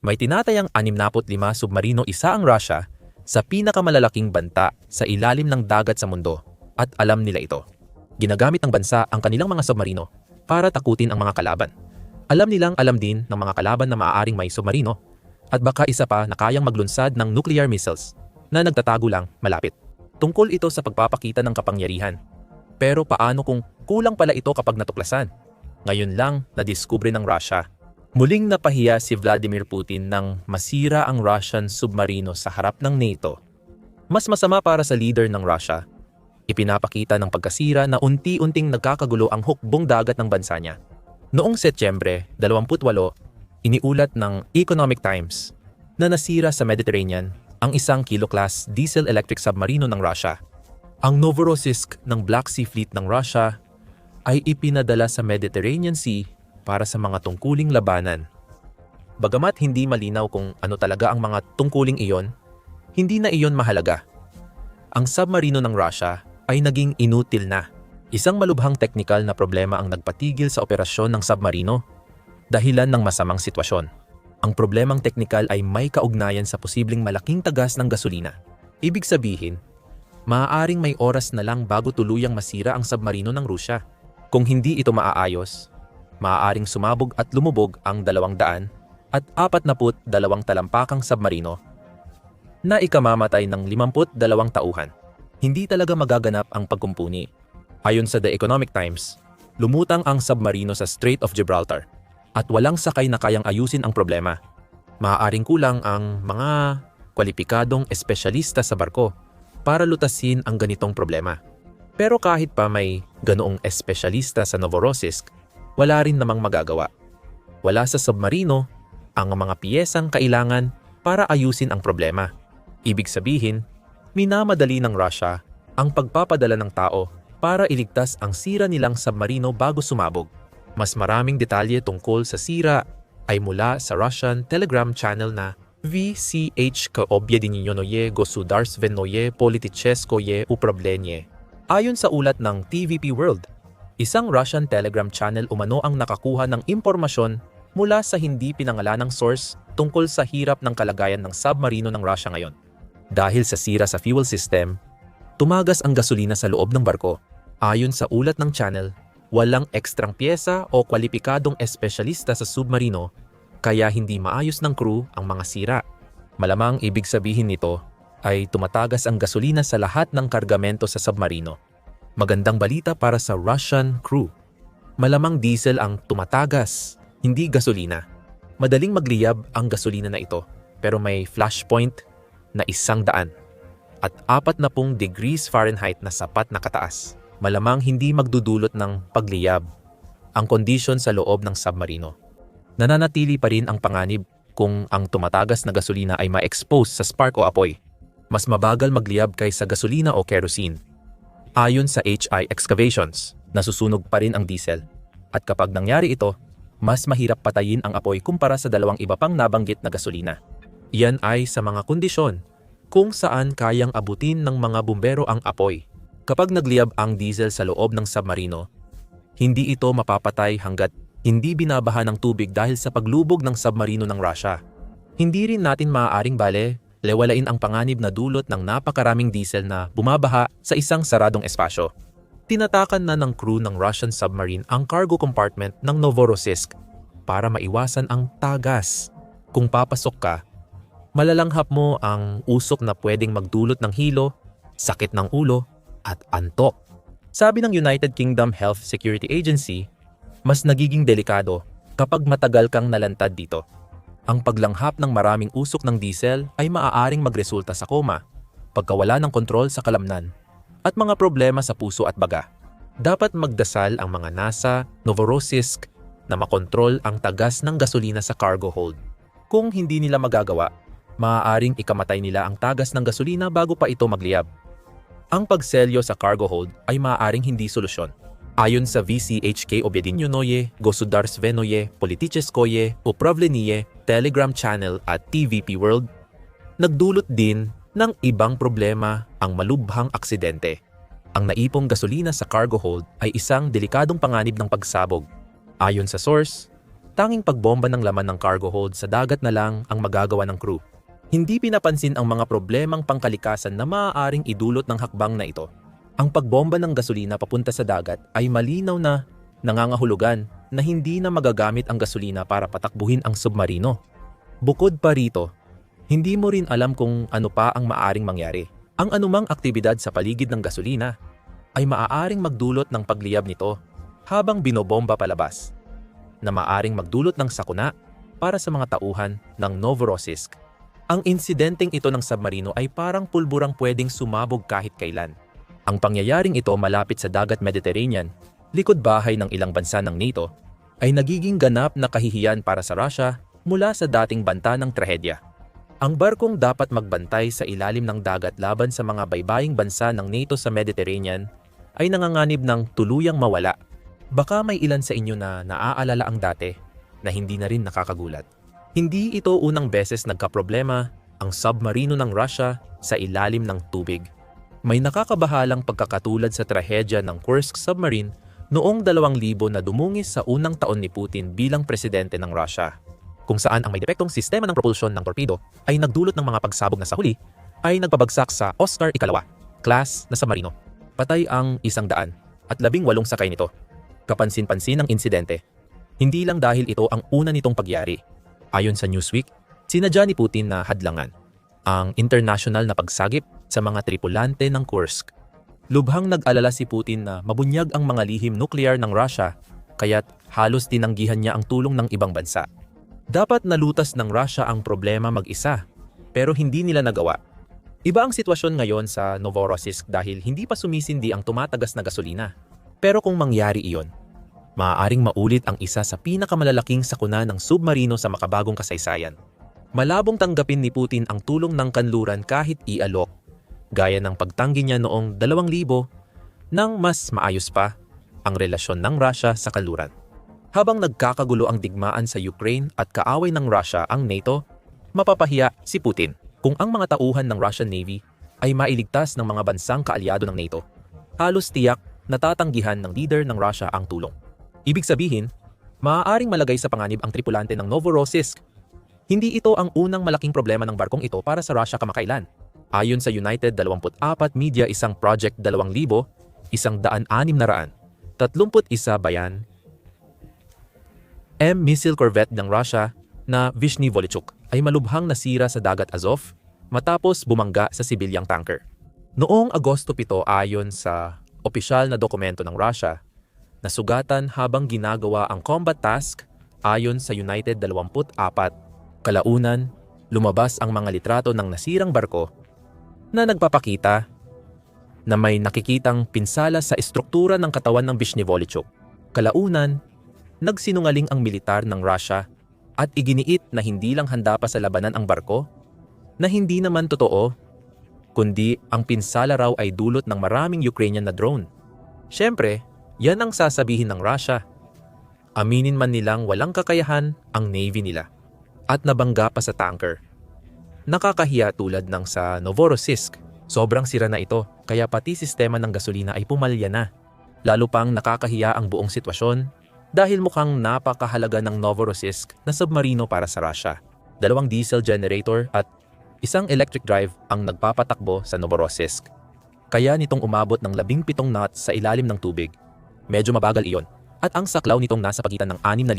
May tinatayang 65 submarino isa ang Russia sa pinakamalalaking banta sa ilalim ng dagat sa mundo at alam nila ito. Ginagamit ng bansa ang kanilang mga submarino para takutin ang mga kalaban. Alam nilang alam din ng mga kalaban na maaaring may submarino at baka isa pa na kayang maglunsad ng nuclear missiles na nagtatago lang malapit. Tungkol ito sa pagpapakita ng kapangyarihan. Pero paano kung kulang pala ito kapag natuklasan? Ngayon lang nadiskubre ng Russia Muling napahiya si Vladimir Putin nang masira ang Russian submarino sa harap ng NATO. Mas masama para sa leader ng Russia. Ipinapakita ng pagkasira na unti-unting nagkakagulo ang hukbong dagat ng bansa niya. Noong Setyembre 28, iniulat ng Economic Times na nasira sa Mediterranean ang isang kilo-class diesel-electric submarino ng Russia. Ang Novorossiysk ng Black Sea Fleet ng Russia ay ipinadala sa Mediterranean Sea para sa mga tungkuling labanan. Bagamat hindi malinaw kung ano talaga ang mga tungkuling iyon, hindi na iyon mahalaga. Ang submarino ng Russia ay naging inutil na. Isang malubhang teknikal na problema ang nagpatigil sa operasyon ng submarino dahilan ng masamang sitwasyon. Ang problemang teknikal ay may kaugnayan sa posibleng malaking tagas ng gasolina. Ibig sabihin, maaaring may oras na lang bago tuluyang masira ang submarino ng Rusya. Kung hindi ito maaayos, maaaring sumabog at lumubog ang 200 at 42 talampakang submarino na ikamamatay ng 52 tauhan. Hindi talaga magaganap ang pagkumpuni. Ayon sa The Economic Times, lumutang ang submarino sa Strait of Gibraltar at walang sakay na kayang ayusin ang problema. Maaaring kulang ang mga kwalipikadong espesyalista sa barko para lutasin ang ganitong problema. Pero kahit pa may ganoong espesyalista sa Novorossiysk, wala rin namang magagawa. Wala sa submarino ang mga piyesang kailangan para ayusin ang problema. Ibig sabihin, minamadali ng Russia ang pagpapadala ng tao para iligtas ang sira nilang submarino bago sumabog. Mas maraming detalye tungkol sa sira ay mula sa Russian Telegram channel na VCH Koobjedinyonoye Gosudarstvenoye Politicheskoye Upravlenie. Ayon sa ulat ng TVP World, Isang Russian Telegram channel umano ang nakakuha ng impormasyon mula sa hindi pinangalanang source tungkol sa hirap ng kalagayan ng submarino ng Russia ngayon. Dahil sa sira sa fuel system, tumagas ang gasolina sa loob ng barko. Ayon sa ulat ng channel, walang ekstrang pyesa o kwalipikadong espesyalista sa submarino kaya hindi maayos ng crew ang mga sira. Malamang ibig sabihin nito ay tumatagas ang gasolina sa lahat ng kargamento sa submarino. Magandang balita para sa Russian crew. Malamang diesel ang tumatagas, hindi gasolina. Madaling magliyab ang gasolina na ito, pero may flashpoint na isang daan at apat na pong degrees Fahrenheit na sapat na kataas. Malamang hindi magdudulot ng pagliyab ang kondisyon sa loob ng submarino. Nananatili pa rin ang panganib kung ang tumatagas na gasolina ay ma-expose sa spark o apoy. Mas mabagal magliyab kaysa gasolina o kerosene Ayon sa HI Excavations, nasusunog pa rin ang diesel. At kapag nangyari ito, mas mahirap patayin ang apoy kumpara sa dalawang iba pang nabanggit na gasolina. Yan ay sa mga kondisyon kung saan kayang abutin ng mga bumbero ang apoy. Kapag nagliyab ang diesel sa loob ng submarino, hindi ito mapapatay hanggat hindi binabaha ng tubig dahil sa paglubog ng submarino ng Russia. Hindi rin natin maaaring bale lewalain ang panganib na dulot ng napakaraming diesel na bumabaha sa isang saradong espasyo. Tinatakan na ng crew ng Russian submarine ang cargo compartment ng Novorossiysk para maiwasan ang tagas. Kung papasok ka, malalanghap mo ang usok na pwedeng magdulot ng hilo, sakit ng ulo, at antok. Sabi ng United Kingdom Health Security Agency, mas nagiging delikado kapag matagal kang nalantad dito. Ang paglanghap ng maraming usok ng diesel ay maaaring magresulta sa koma, pagkawala ng kontrol sa kalamnan, at mga problema sa puso at baga. Dapat magdasal ang mga NASA, Novorossiysk na makontrol ang tagas ng gasolina sa cargo hold. Kung hindi nila magagawa, maaaring ikamatay nila ang tagas ng gasolina bago pa ito magliyab. Ang pagselyo sa cargo hold ay maaaring hindi solusyon Ayon sa VCHK Obyedinyonoye, Gosudarstvenoye, Politicheskoye, Upravlenie, Telegram Channel at TVP World, nagdulot din ng ibang problema ang malubhang aksidente. Ang naipong gasolina sa cargo hold ay isang delikadong panganib ng pagsabog. Ayon sa source, tanging pagbomba ng laman ng cargo hold sa dagat na lang ang magagawa ng crew. Hindi pinapansin ang mga problemang pangkalikasan na maaaring idulot ng hakbang na ito. Ang pagbomba ng gasolina papunta sa dagat ay malinaw na nangangahulugan na hindi na magagamit ang gasolina para patakbuhin ang submarino. Bukod pa rito, hindi mo rin alam kung ano pa ang maaaring mangyari. Ang anumang aktibidad sa paligid ng gasolina ay maaaring magdulot ng pagliyab nito habang binobomba palabas na maaaring magdulot ng sakuna para sa mga tauhan ng Novorossiysk. Ang insidenteng ito ng submarino ay parang pulburang pwedeng sumabog kahit kailan. Ang pangyayaring ito malapit sa dagat Mediterranean, likod bahay ng ilang bansa ng NATO, ay nagiging ganap na kahihiyan para sa Russia mula sa dating banta ng trahedya. Ang barkong dapat magbantay sa ilalim ng dagat laban sa mga baybaying bansa ng NATO sa Mediterranean ay nanganganib ng tuluyang mawala. Baka may ilan sa inyo na naaalala ang dati na hindi na rin nakakagulat. Hindi ito unang beses nagkaproblema ang submarino ng Russia sa ilalim ng tubig. May nakakabahalang pagkakatulad sa trahedya ng Kursk submarine noong 2000 na dumungis sa unang taon ni Putin bilang presidente ng Russia. Kung saan ang may depektong sistema ng propulsyon ng torpedo ay nagdulot ng mga pagsabog na sa huli ay nagpabagsak sa Oscar ikalawa, class na submarino. Patay ang isang daan at labing walong sakay nito. Kapansin-pansin ang insidente. Hindi lang dahil ito ang una nitong pagyari, Ayon sa Newsweek, sinadya ni Putin na hadlangan ang international na pagsagip sa mga tripulante ng Kursk. Lubhang nag-alala si Putin na mabunyag ang mga lihim nuklear ng Russia kaya't halos tinanggihan niya ang tulong ng ibang bansa. Dapat nalutas ng Russia ang problema mag-isa pero hindi nila nagawa. Iba ang sitwasyon ngayon sa Novorossiysk dahil hindi pa sumisindi ang tumatagas na gasolina. Pero kung mangyari iyon, maaaring maulit ang isa sa pinakamalalaking sakuna ng submarino sa makabagong kasaysayan. Malabong tanggapin ni Putin ang tulong ng kanluran kahit ialok, gaya ng pagtanggi niya noong 2000 nang mas maayos pa ang relasyon ng Russia sa kanluran. Habang nagkakagulo ang digmaan sa Ukraine at kaaway ng Russia ang NATO, mapapahiya si Putin kung ang mga tauhan ng Russian Navy ay mailigtas ng mga bansang kaalyado ng NATO. Halos tiyak natatanggihan ng leader ng Russia ang tulong. Ibig sabihin, maaaring malagay sa panganib ang tripulante ng Novorossiysk. Hindi ito ang unang malaking problema ng barkong ito para sa Russia kamakailan. Ayon sa United 24 Media isang Project 2,000, isang daan anim na raan, 31 bayan, M-missile corvette ng Russia na Vishny Volichuk ay malubhang nasira sa dagat Azov matapos bumangga sa sibilyang tanker. Noong Agosto 7 ayon sa opisyal na dokumento ng Russia, nasugatan habang ginagawa ang combat task ayon sa United 24. Kalaunan, lumabas ang mga litrato ng nasirang barko na nagpapakita na may nakikitang pinsala sa estruktura ng katawan ng Vishnevolchuk. Kalaunan, nagsinungaling ang militar ng Russia at iginiit na hindi lang handa pa sa labanan ang barko, na hindi naman totoo, kundi ang pinsala raw ay dulot ng maraming Ukrainian na drone. Siyempre, yan ang sasabihin ng Russia. Aminin man nilang walang kakayahan ang Navy nila at nabangga pa sa tanker. Nakakahiya tulad ng sa Novorossiysk. Sobrang sira na ito kaya pati sistema ng gasolina ay pumalya na. Lalo pang nakakahiya ang buong sitwasyon dahil mukhang napakahalaga ng Novorossiysk na submarino para sa Russia. Dalawang diesel generator at isang electric drive ang nagpapatakbo sa Novorossiysk. Kaya nitong umabot ng 17 knots sa ilalim ng tubig medyo mabagal iyon. At ang saklaw nitong nasa pagitan ng 6,000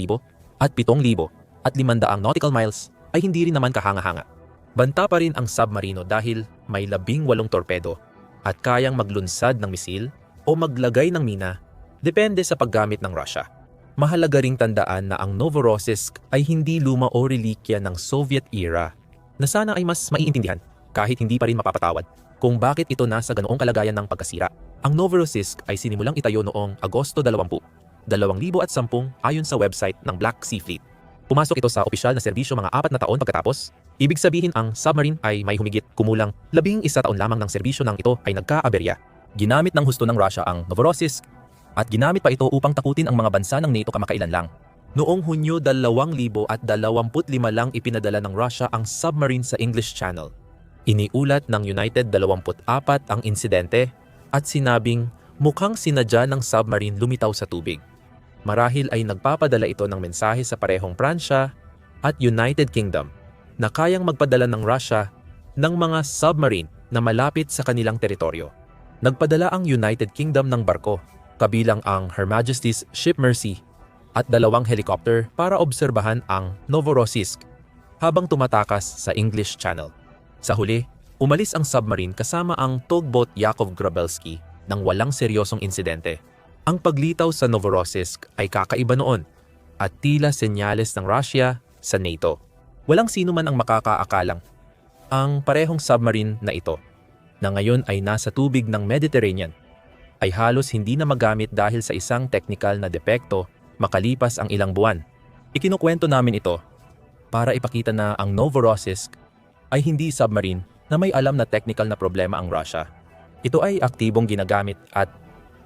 at 7,000 at 500 nautical miles ay hindi rin naman kahanga-hanga. Banta pa rin ang submarino dahil may labing walong torpedo at kayang maglunsad ng misil o maglagay ng mina depende sa paggamit ng Russia. Mahalaga ring tandaan na ang Novorossiysk ay hindi luma o relikya ng Soviet era na sana ay mas maiintindihan kahit hindi pa rin mapapatawad kung bakit ito nasa ganoong kalagayan ng pagkasira. Ang Novorossiysk ay sinimulang itayo noong Agosto 20, 2010 ayon sa website ng Black Sea Fleet. Pumasok ito sa opisyal na serbisyo mga apat na taon pagkatapos. Ibig sabihin ang submarine ay may humigit kumulang labing isa taon lamang ng serbisyo ng ito ay nagkaaberya. Ginamit ng husto ng Russia ang Novorossiysk at ginamit pa ito upang takutin ang mga bansa ng NATO kamakailan lang. Noong Hunyo 2025 lang ipinadala ng Russia ang submarine sa English Channel. Iniulat ng United 24 ang insidente at sinabing mukhang sinadya ng submarine lumitaw sa tubig. Marahil ay nagpapadala ito ng mensahe sa parehong Pransya at United Kingdom na kayang magpadala ng Russia ng mga submarine na malapit sa kanilang teritoryo. Nagpadala ang United Kingdom ng barko, kabilang ang Her Majesty's Ship Mercy at dalawang helicopter para obserbahan ang Novorossiysk habang tumatakas sa English Channel. Sa huli, umalis ang submarine kasama ang tugboat Yakov Grabelsky nang walang seryosong insidente. Ang paglitaw sa Novorossiysk ay kakaiba noon at tila senyales ng Russia sa NATO. Walang sino man ang makakaakalang ang parehong submarine na ito na ngayon ay nasa tubig ng Mediterranean ay halos hindi na magamit dahil sa isang technical na depekto makalipas ang ilang buwan. Ikinukwento namin ito para ipakita na ang Novorossiysk ay hindi submarine na may alam na technical na problema ang Russia. Ito ay aktibong ginagamit at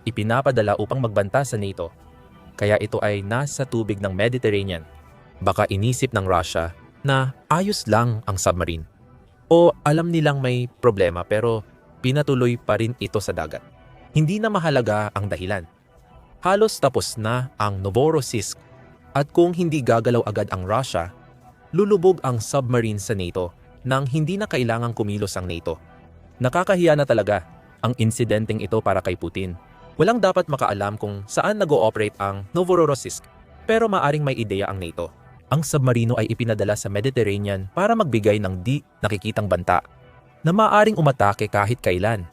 ipinapadala upang magbanta sa NATO. Kaya ito ay nasa tubig ng Mediterranean. Baka inisip ng Russia na ayos lang ang submarine. O alam nilang may problema pero pinatuloy pa rin ito sa dagat. Hindi na mahalaga ang dahilan. Halos tapos na ang Novorossiysk at kung hindi gagalaw agad ang Russia, lulubog ang submarine sa NATO nang hindi na kailangang kumilos ang NATO. Nakakahiya na talaga ang insidenteng ito para kay Putin. Walang dapat makaalam kung saan nag-ooperate ang Novorossiysk pero maaring may ideya ang NATO. Ang submarino ay ipinadala sa Mediterranean para magbigay ng di nakikitang banta na maaring umatake kahit kailan.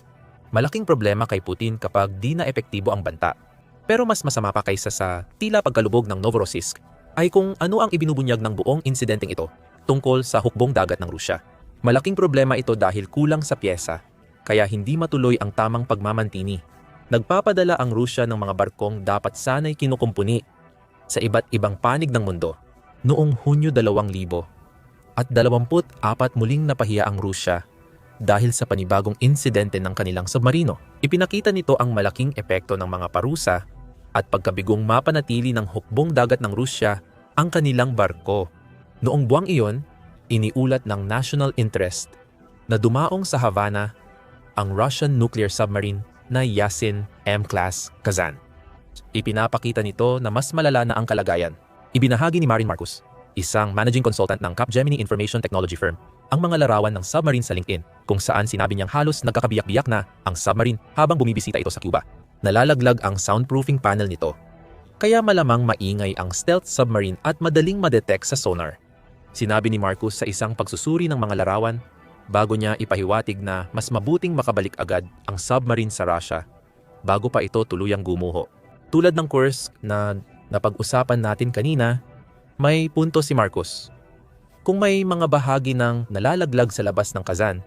Malaking problema kay Putin kapag di na epektibo ang banta. Pero mas masama pa kaysa sa tila pagkalubog ng Novorossiysk ay kung ano ang ibinubunyag ng buong insidenteng ito tungkol sa hukbong dagat ng Rusya. Malaking problema ito dahil kulang sa pyesa, kaya hindi matuloy ang tamang pagmamantini. Nagpapadala ang Rusya ng mga barkong dapat sanay kinukumpuni sa iba't ibang panig ng mundo. Noong Hunyo 2000 at 24 muling napahiya ang Rusya dahil sa panibagong insidente ng kanilang submarino. Ipinakita nito ang malaking epekto ng mga parusa at pagkabigong mapanatili ng hukbong dagat ng Rusya ang kanilang barko. Noong buwang iyon, iniulat ng national interest na dumaong sa Havana ang Russian nuclear submarine na Yasin M-class Kazan. Ipinapakita nito na mas malala na ang kalagayan. Ibinahagi ni Marin Marcus, isang managing consultant ng Capgemini Information Technology Firm, ang mga larawan ng submarine sa LinkedIn kung saan sinabi niyang halos nagkakabiyak-biyak na ang submarine habang bumibisita ito sa Cuba. Nalalaglag ang soundproofing panel nito. Kaya malamang maingay ang stealth submarine at madaling madetect sa sonar. Sinabi ni Marcus sa isang pagsusuri ng mga larawan bago niya ipahiwatig na mas mabuting makabalik agad ang submarine sa Russia bago pa ito tuluyang gumuho. Tulad ng course na napag-usapan natin kanina, may punto si Marcus kung may mga bahagi ng nalalaglag sa labas ng kazan,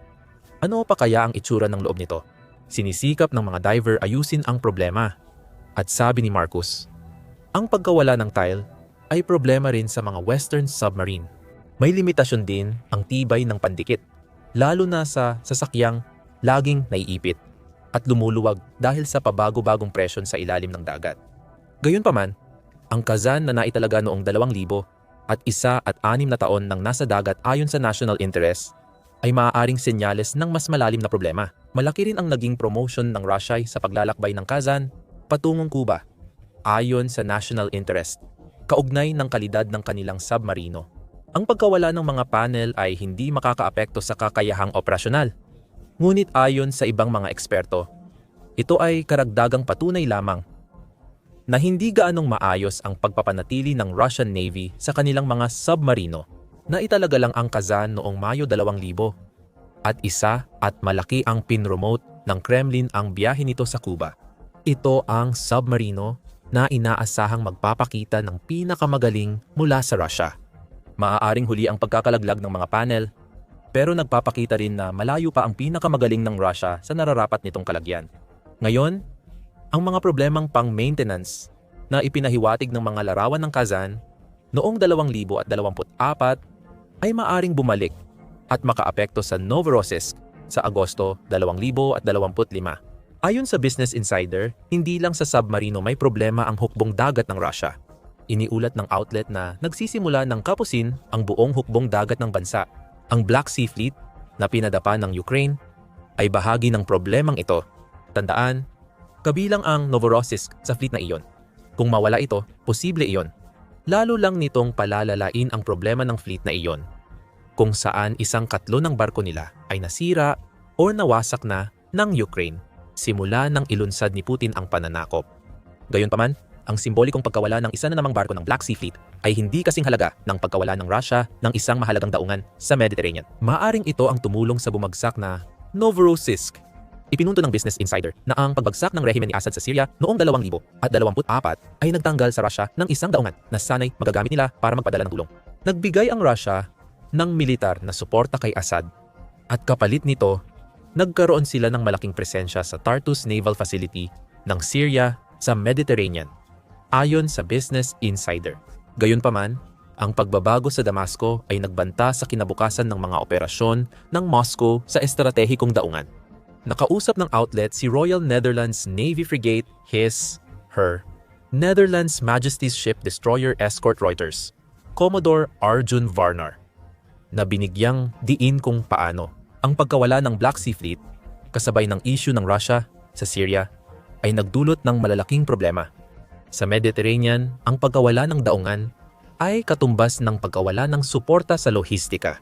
ano pa kaya ang itsura ng loob nito? Sinisikap ng mga diver ayusin ang problema. At sabi ni Marcus, ang pagkawala ng tile ay problema rin sa mga western submarine. May limitasyon din ang tibay ng pandikit, lalo na sa sasakyang laging naiipit at lumuluwag dahil sa pabago-bagong presyon sa ilalim ng dagat. Gayunpaman, ang kazan na naitalaga noong 2000 at isa at anim na taon nang nasa dagat ayon sa national interest ay maaaring senyales ng mas malalim na problema. Malaki rin ang naging promotion ng Russia sa paglalakbay ng Kazan patungong Cuba ayon sa national interest, kaugnay ng kalidad ng kanilang submarino. Ang pagkawala ng mga panel ay hindi makakaapekto sa kakayahang operasyonal. Ngunit ayon sa ibang mga eksperto, ito ay karagdagang patunay lamang na hindi gaanong maayos ang pagpapanatili ng Russian Navy sa kanilang mga submarino na italaga lang ang Kazan noong Mayo 2000 at isa at malaki ang pinromote ng Kremlin ang biyahe nito sa Cuba. Ito ang submarino na inaasahang magpapakita ng pinakamagaling mula sa Russia. Maaaring huli ang pagkakalaglag ng mga panel, pero nagpapakita rin na malayo pa ang pinakamagaling ng Russia sa nararapat nitong kalagyan. Ngayon, ang mga problemang pang-maintenance na ipinahiwatig ng mga larawan ng Kazan noong 2024 ay maaring bumalik at makaapekto sa Novorossiysk sa Agosto 2025. Ayon sa Business Insider, hindi lang sa submarino may problema ang hukbong dagat ng Russia. Iniulat ng outlet na nagsisimula ng kapusin ang buong hukbong dagat ng bansa. Ang Black Sea Fleet na pinadapa ng Ukraine ay bahagi ng problemang ito. Tandaan, kabilang ang Novorossiysk sa fleet na iyon. Kung mawala ito, posible iyon. Lalo lang nitong palalalain ang problema ng fleet na iyon. Kung saan isang katlo ng barko nila ay nasira o nawasak na ng Ukraine simula nang ilunsad ni Putin ang pananakop. Gayunpaman, ang simbolikong pagkawala ng isa na namang barko ng Black Sea Fleet ay hindi kasing halaga ng pagkawala ng Russia ng isang mahalagang daungan sa Mediterranean. Maaring ito ang tumulong sa bumagsak na Novorossiysk. Ipinunto ng Business Insider na ang pagbagsak ng rehimen ni Assad sa Syria noong 2024 ay nagtanggal sa Russia ng isang daungan na sanay magagamit nila para magpadala ng tulong. Nagbigay ang Russia ng militar na suporta kay Assad at kapalit nito, nagkaroon sila ng malaking presensya sa Tartus Naval Facility ng Syria sa Mediterranean ayon sa Business Insider. Gayunpaman, ang pagbabago sa Damasco ay nagbanta sa kinabukasan ng mga operasyon ng Moscow sa estratehikong daungan. Nakausap ng outlet si Royal Netherlands Navy Frigate HIS, HER, Netherlands Majesty's Ship Destroyer Escort Reuters, Commodore Arjun Varnar, na binigyang diin kung paano ang pagkawala ng Black Sea Fleet kasabay ng issue ng Russia sa Syria ay nagdulot ng malalaking problema. Sa Mediterranean, ang pagkawala ng daungan ay katumbas ng pagkawala ng suporta sa lohistika.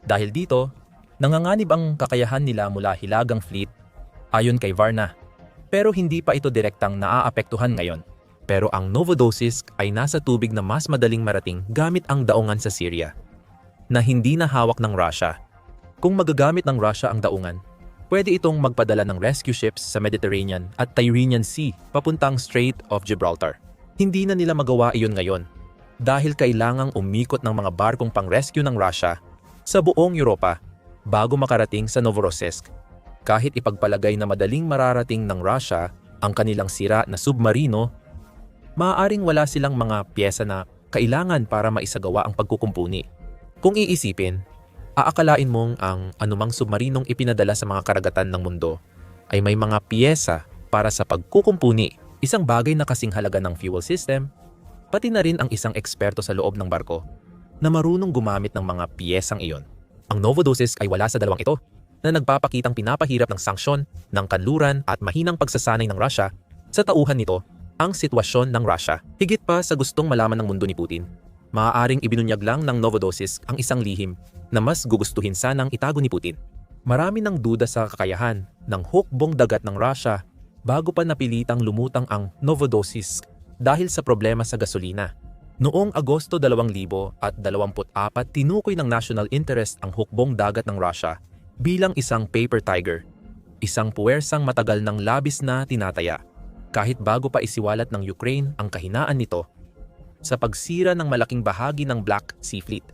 Dahil dito, Nanganganib ang kakayahan nila mula Hilagang Fleet ayon kay Varna. Pero hindi pa ito direktang naaapektuhan ngayon. Pero ang Novorossiysk ay nasa tubig na mas madaling marating gamit ang daungan sa Syria na hindi na hawak ng Russia. Kung magagamit ng Russia ang daungan, pwede itong magpadala ng rescue ships sa Mediterranean at Tyrrhenian Sea papuntang Strait of Gibraltar. Hindi na nila magawa iyon ngayon dahil kailangang umikot ng mga barkong pang-rescue ng Russia sa buong Europa bago makarating sa Novorossiysk. Kahit ipagpalagay na madaling mararating ng Russia ang kanilang sira na submarino, maaaring wala silang mga pyesa na kailangan para maisagawa ang pagkukumpuni. Kung iisipin, aakalain mong ang anumang submarinong ipinadala sa mga karagatan ng mundo ay may mga pyesa para sa pagkukumpuni, isang bagay na kasing halaga ng fuel system, pati na rin ang isang eksperto sa loob ng barko na marunong gumamit ng mga piyesang iyon. Ang Novorossiysk ay wala sa dalawang ito na nagpapakitang pinapahirap ng sanksyon ng kanluran at mahinang pagsasanay ng Russia sa tauhan nito ang sitwasyon ng Russia. Higit pa sa gustong malaman ng mundo ni Putin, maaaring ibinunyag lang ng Novorossiysk ang isang lihim na mas gugustuhin sanang itago ni Putin. Marami ng duda sa kakayahan ng hukbong dagat ng Russia bago pa napilitang lumutang ang Novorossiysk dahil sa problema sa gasolina. Noong Agosto 2024, tinukoy ng national interest ang hukbong dagat ng Russia bilang isang paper tiger, isang puwersang matagal ng labis na tinataya, kahit bago pa isiwalat ng Ukraine ang kahinaan nito sa pagsira ng malaking bahagi ng Black Sea Fleet.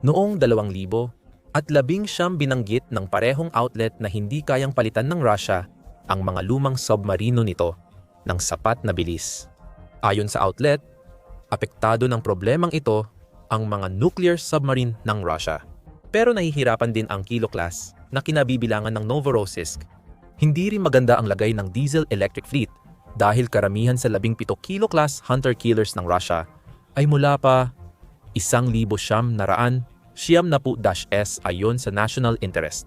Noong 2000 at labing siyam binanggit ng parehong outlet na hindi kayang palitan ng Russia ang mga lumang submarino nito ng sapat na bilis. Ayon sa outlet, apektado ng problemang ito ang mga nuclear submarine ng Russia. Pero nahihirapan din ang Kilo class na kinabibilangan ng Novorossiysk. Hindi rin maganda ang lagay ng diesel-electric fleet dahil karamihan sa 17 Kilo class hunter-killers ng Russia ay mula pa 1,000 siyam na po dash S ayon sa national interest.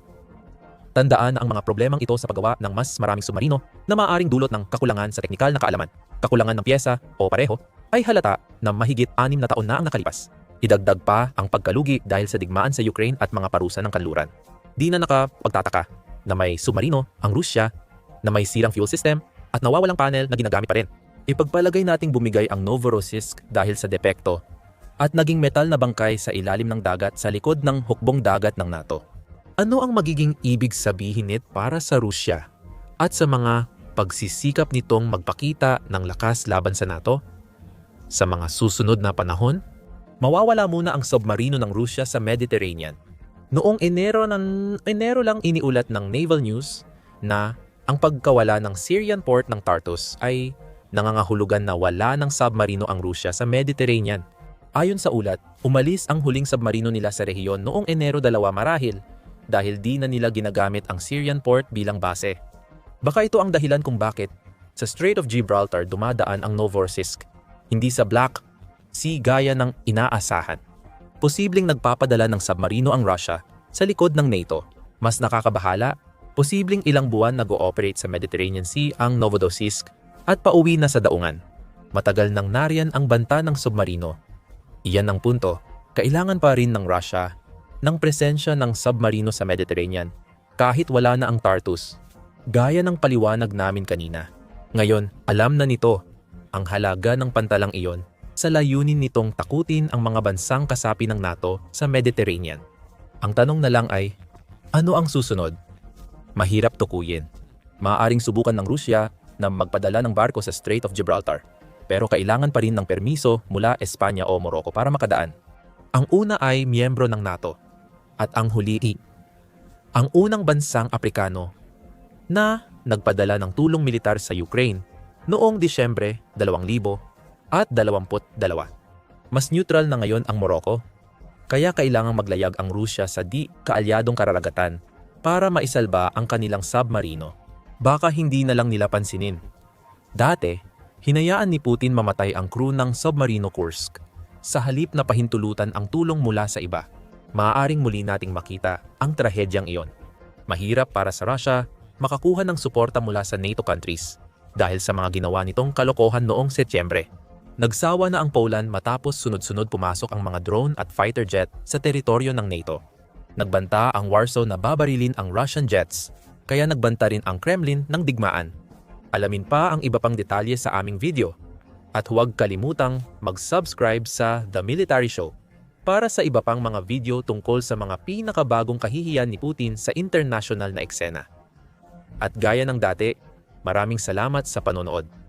Tandaan ang mga problemang ito sa paggawa ng mas maraming submarino na maaaring dulot ng kakulangan sa teknikal na kaalaman, kakulangan ng pyesa o pareho, ay halata na mahigit anim na taon na ang nakalipas. Idagdag pa ang pagkalugi dahil sa digmaan sa Ukraine at mga parusa ng kanluran. Di na nakapagtataka na may submarino ang Rusya na may sirang fuel system at nawawalang panel na ginagamit pa rin. Ipagpalagay nating bumigay ang Novorossiysk dahil sa depekto at naging metal na bangkay sa ilalim ng dagat sa likod ng hukbong dagat ng NATO. Ano ang magiging ibig sabihin nit para sa Rusya at sa mga pagsisikap nitong magpakita ng lakas laban sa NATO? Sa mga susunod na panahon, mawawala muna ang submarino ng Rusya sa Mediterranean. Noong Enero, ng, Enero lang iniulat ng Naval News na ang pagkawala ng Syrian port ng Tartus ay nangangahulugan na wala ng submarino ang Rusya sa Mediterranean. Ayon sa ulat, umalis ang huling submarino nila sa rehiyon noong Enero 2 marahil dahil di na nila ginagamit ang Syrian port bilang base. Baka ito ang dahilan kung bakit sa Strait of Gibraltar dumadaan ang Novorossiysk hindi sa Black Sea gaya ng inaasahan. Posibleng nagpapadala ng submarino ang Russia sa likod ng NATO. Mas nakakabahala, posibleng ilang buwan nag-ooperate sa Mediterranean Sea ang Novorossiysk at pauwi na sa daungan. Matagal nang nariyan ang banta ng submarino. Iyan ang punto. Kailangan pa rin ng Russia ng presensya ng submarino sa Mediterranean kahit wala na ang Tartus. Gaya ng paliwanag namin kanina. Ngayon, alam na nito ang halaga ng pantalang iyon sa layunin nitong takutin ang mga bansang kasapi ng NATO sa Mediterranean. Ang tanong na lang ay, ano ang susunod? Mahirap tukuyin. Maaaring subukan ng Rusya na magpadala ng barko sa Strait of Gibraltar, pero kailangan pa rin ng permiso mula Espanya o Morocco para makadaan. Ang una ay miyembro ng NATO, at ang huli, ang unang bansang Aprikano na nagpadala ng tulong militar sa Ukraine noong Disyembre 2000 at 22. Mas neutral na ngayon ang Morocco, kaya kailangang maglayag ang Rusya sa di kaalyadong kararagatan para maisalba ang kanilang submarino. Baka hindi na lang nila pansinin. Dati, hinayaan ni Putin mamatay ang crew ng submarino Kursk sa halip na pahintulutan ang tulong mula sa iba. Maaaring muli nating makita ang trahedyang iyon. Mahirap para sa Russia makakuha ng suporta mula sa NATO countries dahil sa mga ginawa nitong kalokohan noong Setyembre. Nagsawa na ang Poland matapos sunod-sunod pumasok ang mga drone at fighter jet sa teritoryo ng NATO. Nagbanta ang Warsaw na babarilin ang Russian jets, kaya nagbanta rin ang Kremlin ng digmaan. Alamin pa ang iba pang detalye sa aming video. At huwag kalimutang mag-subscribe sa The Military Show para sa iba pang mga video tungkol sa mga pinakabagong kahihiyan ni Putin sa international na eksena. At gaya ng dati, maraming salamat sa panonood.